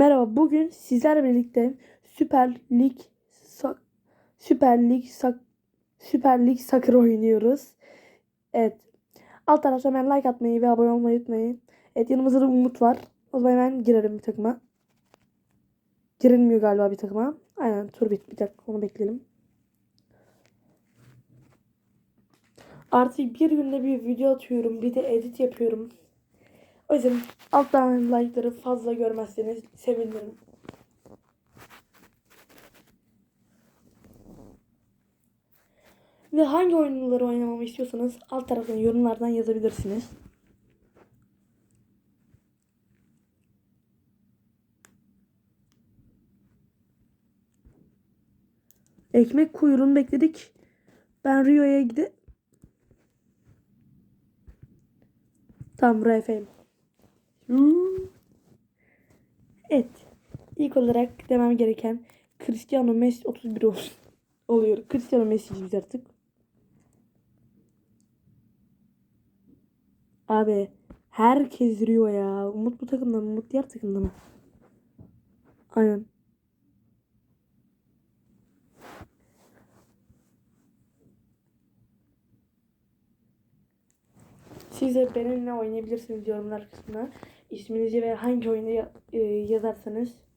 Merhaba, bugün sizlerle birlikte Süper Lig Sa- Süper Lig Sak- Süper Lig Soccer oynuyoruz. Evet. Alt tarafta hemen like atmayı ve abone olmayı unutmayın. Evet, yanımızda da Umut var. O zaman hemen girelim bir takıma. Girilmiyor galiba bir takıma. Aynen, tur bit. Bir dakika, onu bekleyelim. Artık bir günde bir video atıyorum. Bir de edit yapıyorum. O yüzden alttan like'ları fazla görmezseniz sevinirim. Ve hangi oyunları oynamamı istiyorsanız alt taraftan yorumlardan yazabilirsiniz. Ekmek kuyruğunu bekledik. Ben Rio'ya gidip Tamam Rafa'yım. Evet. İlk olarak demem gereken Cristiano Messi 31 ol- oluyor. Cristiano Messi'ciyiz artık. Abi herkes Rio ya. Umut bu takımda mı? Umut diğer takımda mı? Aynen. Siz de benimle oynayabilirsiniz yorumlar kısmına. İsminizi ve hangi oyunu e, yazarsanız.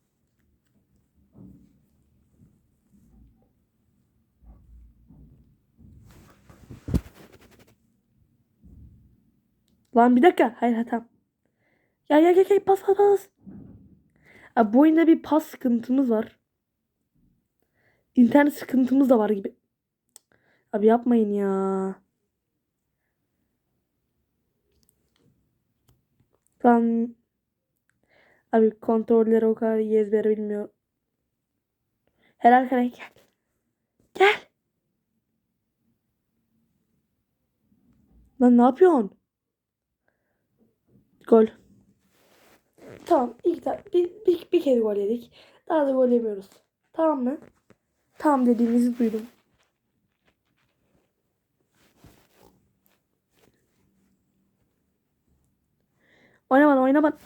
Lan bir dakika. Hayır ha, tamam. Ya ya ya ya pas pas pas. Abi bu oyunda bir pas sıkıntımız var. İnternet sıkıntımız da var gibi. Abi yapmayın ya. Ben abi kontrolleri o kadar iyi ezbere bilmiyor. Helal kare gel. Gel. Lan ne yapıyorsun? Gol. Tamam ilk de bir, bir, bir kere gol yedik. Daha da gol yemiyoruz. Tamam mı? Tamam dediğinizi duydum. Oynamadan oynamadan.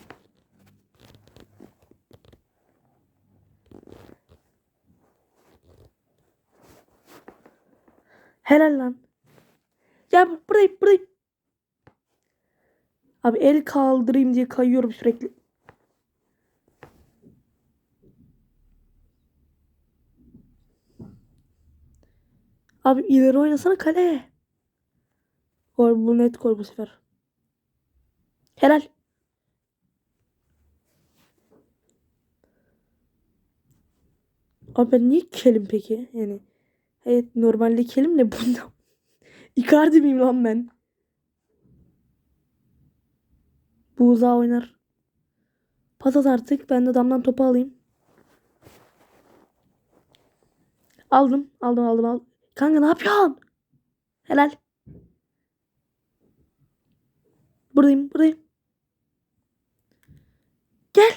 Helal lan. Ya buradayım buradayım. Abi el kaldırayım diye kayıyorum sürekli. Abi ileri oynasana kale. Gol bu net gol bu sefer. Helal. Abi niye kelim peki? Yani evet normalde kelim de bunda. Icardi miyim lan ben? Bu uzağa oynar. Pas at artık. Ben de damdan topu alayım. Aldım. Aldım aldım aldım. Kanka ne yapıyorsun? Helal. Buradayım buradayım. Gel.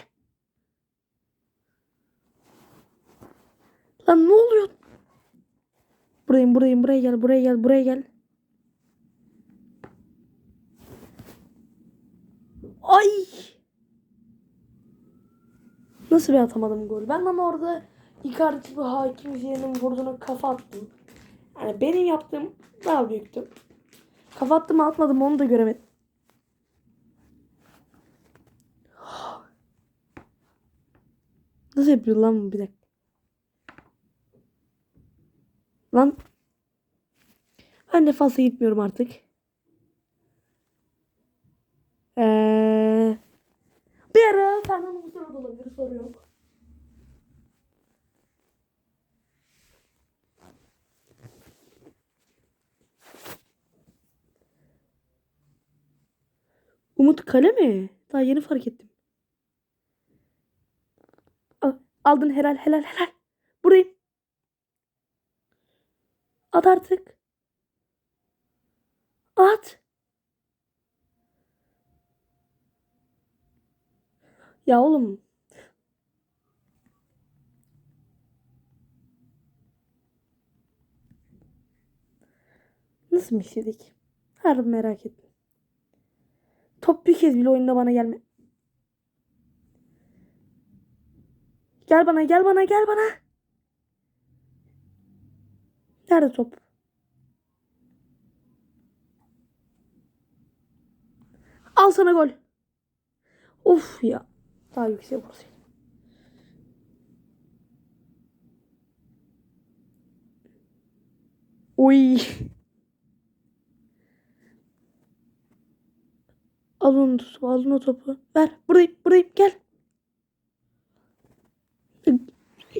Lan ne oluyor? Buradayım buradayım buraya gel buraya gel buraya gel. Ay. Nasıl bir atamadım gol? Ben ama orada Icardi gibi hakim Ziyech'in vurduğunu kafa attım. Yani benim yaptığım daha büyüktü. Kafa attım atmadım onu da göremedim. Nasıl yapıyor lan bu bir dakika. Lan. Ben de fazla gitmiyorum artık. Ee, bir ara Fernando Muslera da olabilir soru yok. Umut kale mi? Daha yeni fark ettim. Al- Aldın helal helal helal. Buradayım. At artık. At. Ya oğlum. Nasıl misledik? Harbi merak ettim. Top bir kez bile oyunda bana gelme. Gel bana gel bana gel bana. Nerede top? Al sana gol. Of ya. Daha yüksek vursun. Oy. Al onu topu, al onu topu. Ver. Buradayım, buradayım. Gel.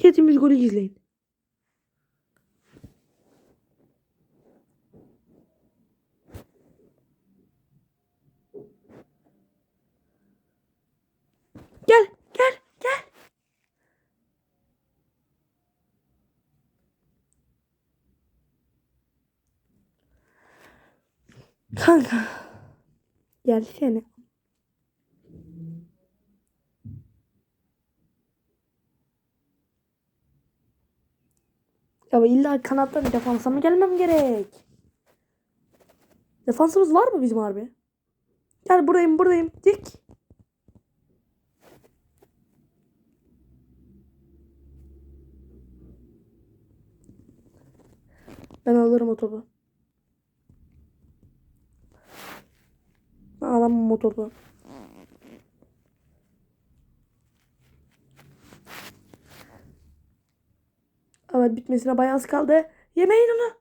Yediğimiz golü izleyin. Gel, gel, gel. Kanka. Gelsene. Ya illa kanattan defansa mı gelmem gerek? Defansımız var mı bizim harbi? Gel buradayım buradayım. Dik. Ben alırım o topu. Alamam o topu. Evet bitmesine bayağı az kaldı. Yemeyin onu.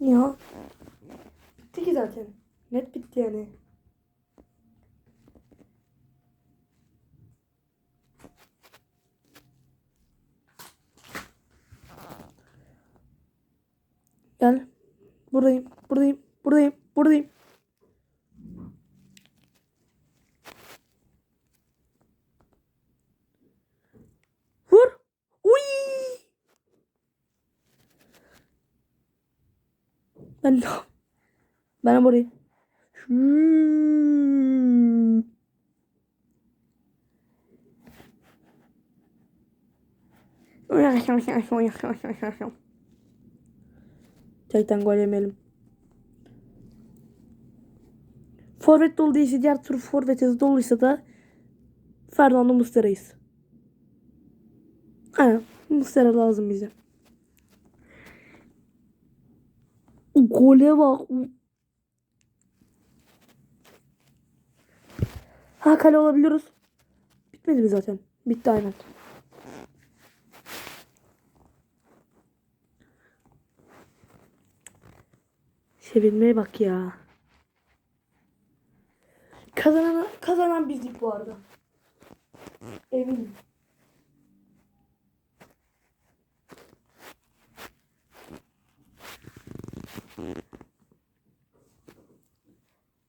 Ya. Bitti ki zaten. Net bitti yani. Gel. Buradayım. Buradayım. Buradayım. Buradayım. Vur. Uy. Ben de ben burayı. Hmm. Gerçekten gol yemeyelim. Forvet dolu değilse diğer tur forvetimiz doluysa da Fernando Muslera'yız. Aynen. Muslera lazım bize. Gole bak. Ha kale olabiliyoruz. Bitmedi mi zaten? Bitti aynen. Sevinmeye bak ya. Kazanan, kazanan bizdik bu arada. Eminim.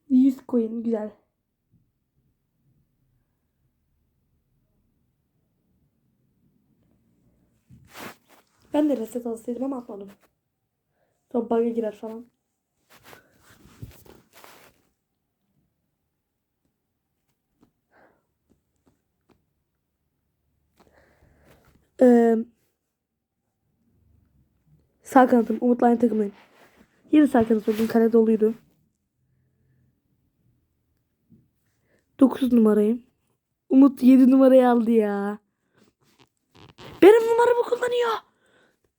Yüz koyun güzel. Ben de reset alsaydım ama atmadım. Sonra bug'a girer falan. Ee, sağ kanatım Umut'la aynı takımdayım. Yine sağ kanat oldum. Kale doluydu. 9 numarayım. Umut 7 numarayı aldı ya. Benim numaramı kullanıyor.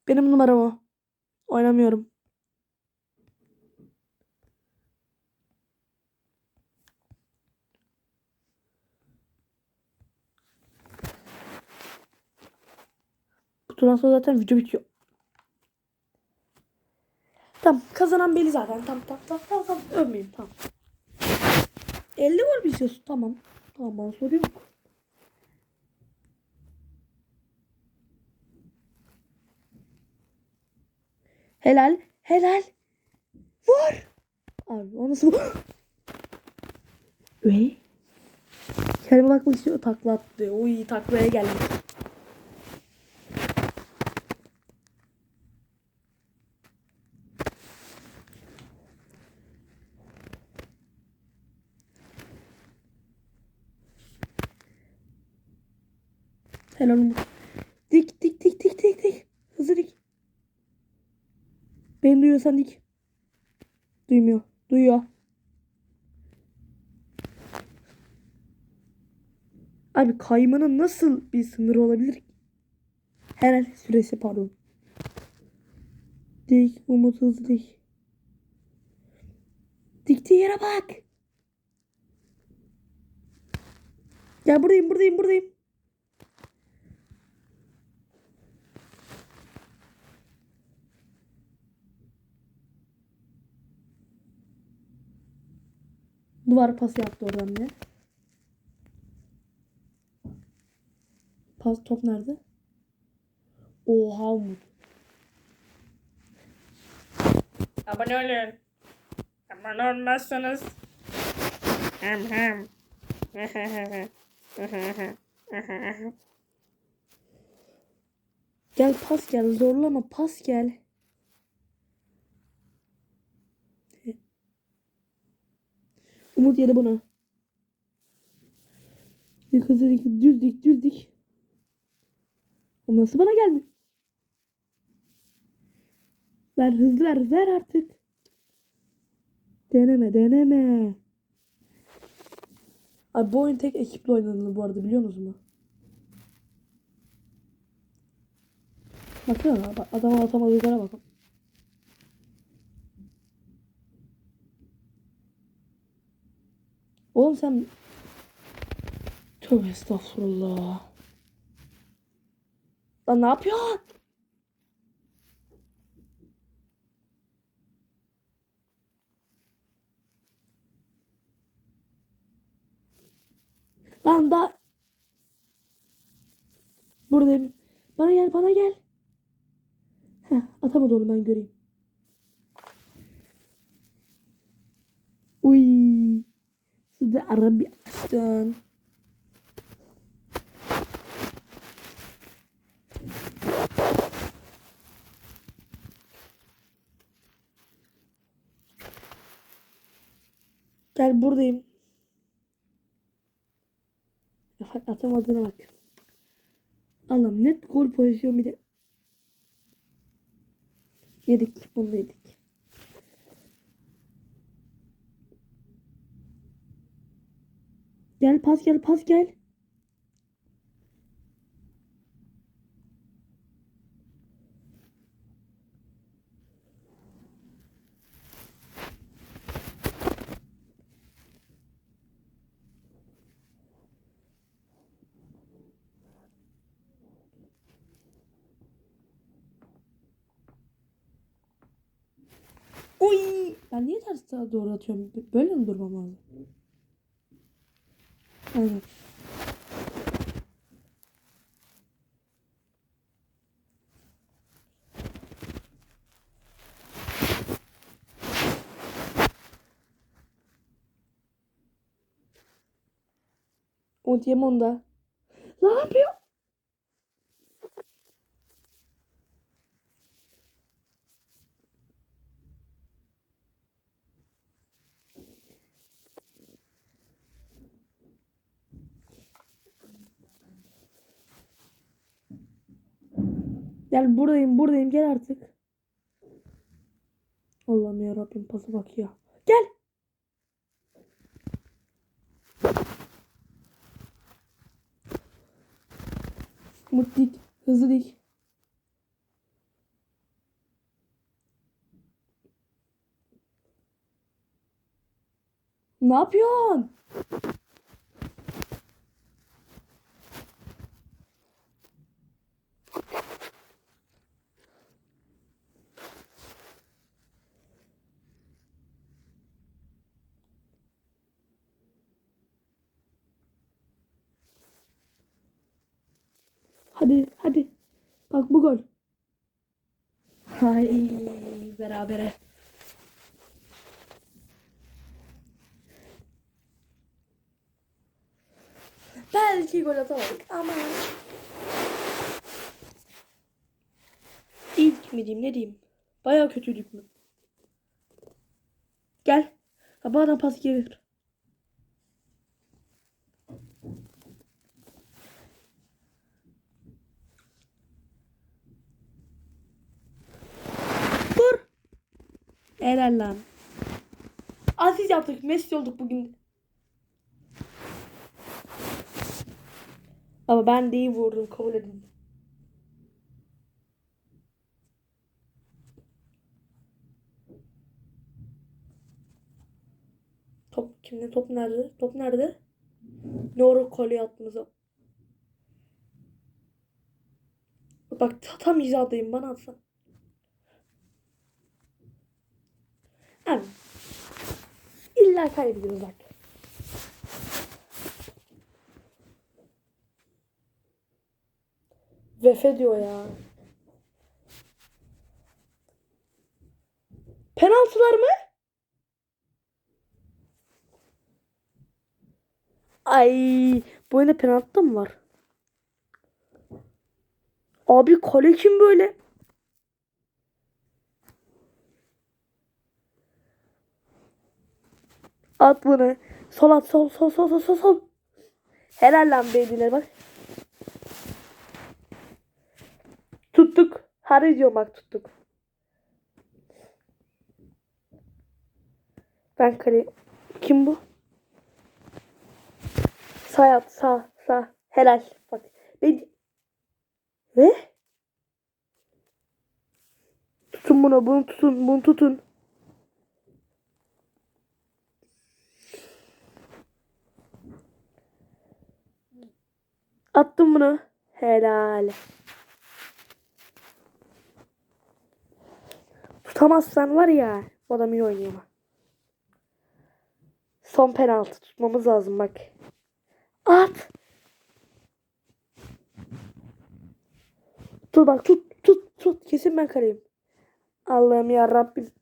Benim numaram o. Oynamıyorum. Bu turdan sonra zaten video bitiyor. Tamam kazanan belli zaten. Tamam tamam tamam tamam, tamam. övmeyeyim tamam. 50 var bir istiyorsun tamam. Tamam bana soruyor mu? Helal helal. Vur. Abi o nasıl Ve Kendime bakmak istiyor takla attı. Uy taklaya geldi. Helal Umut. Dik dik dik dik dik dik. Hızlı dik. Beni duyuyorsan dik. Duymuyor. Duyuyor. Abi kaymanın nasıl bir sınırı olabilir? Herhal süresi pardon. Dik Umut hızlı dik. Diktiği yere bak. Ya buradayım buradayım buradayım. Duvar pası yaptı oradan bir. Pas top nerede? Oha Umut. Abone olun. Abone olmazsanız. Hem hem. Gel pas gel zorlama pas gel. Umut yedi bunu. Dik hızlı dik düz dik düz dik. O nasıl bana geldi? Ver hızlı ver ver artık. Deneme deneme. Abi bu oyun tek ekiple oynanır bu arada biliyor musunuz? Bakın bak, adama atamadıklara bakın. Oğlum sen Tövbe estağfurullah. Lan ne yapıyorsun? Lan da Buradayım. Bana gel bana gel. Heh, atamadı onu ben göreyim. Uy. Suudi Arabistan. Gel buradayım. Atamadığına bak. Allah'ım net gol pozisyon bir de. Yedik bunu yedik. Gel pas gel pas gel. Uy! Ben niye ters doğru atıyorum? Böyle mi durmam lazım? Aynen. Ontiyem onda. Ne yapıyor? Gel buradayım buradayım gel artık. Allah'ım ya Rabbim pası bak ya. Gel. Umut dik. Hızlı dik. Ne yapıyorsun? Hadi hadi. Bak bu gol. Hay berabere. Belki gol atamadık ama İlk mi diyeyim ne diyeyim? Bayağı kötüydük mü? Gel. Ha, bu adam pas gelir. Dur. Helal lan. Aziz yaptık. Messi olduk bugün. Ama ben de iyi vurdum kabul edin. Top kimde? Top nerede? Top nerede? Ne ara kolye attınız? ha? Bak ta- tam hizadayım bana atsan. Abi. İlla kaybediyoruz bak. Vefe diyor ya. Penaltılar mı? Ay, bu oyunda penaltı mı var? Abi kale kim böyle? At bunu. Sol at sol sol sol sol sol sol. Helal lan beydiler bak. Tuttuk. Harbi diyorum bak tuttuk. Ben kale... Kim bu? Sağ at sağ sağ. Helal. Bak. Ben... Ne? Tutun bunu. Bunu tutun. Bunu tutun. Attım bunu. Helal. Tutamazsan var ya. Bu adam iyi oynuyor ama. Son penaltı tutmamız lazım bak. At. Dur bak tut tut tut. Kesin ben kaleyim. Allah'ım ya Rabbim.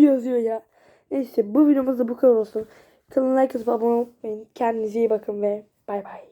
Yazıyor ya. Neyse bu videomuz da bu kadar olsun. Kanala like atıp abone olmayı. Kendinize iyi bakın ve bay bay.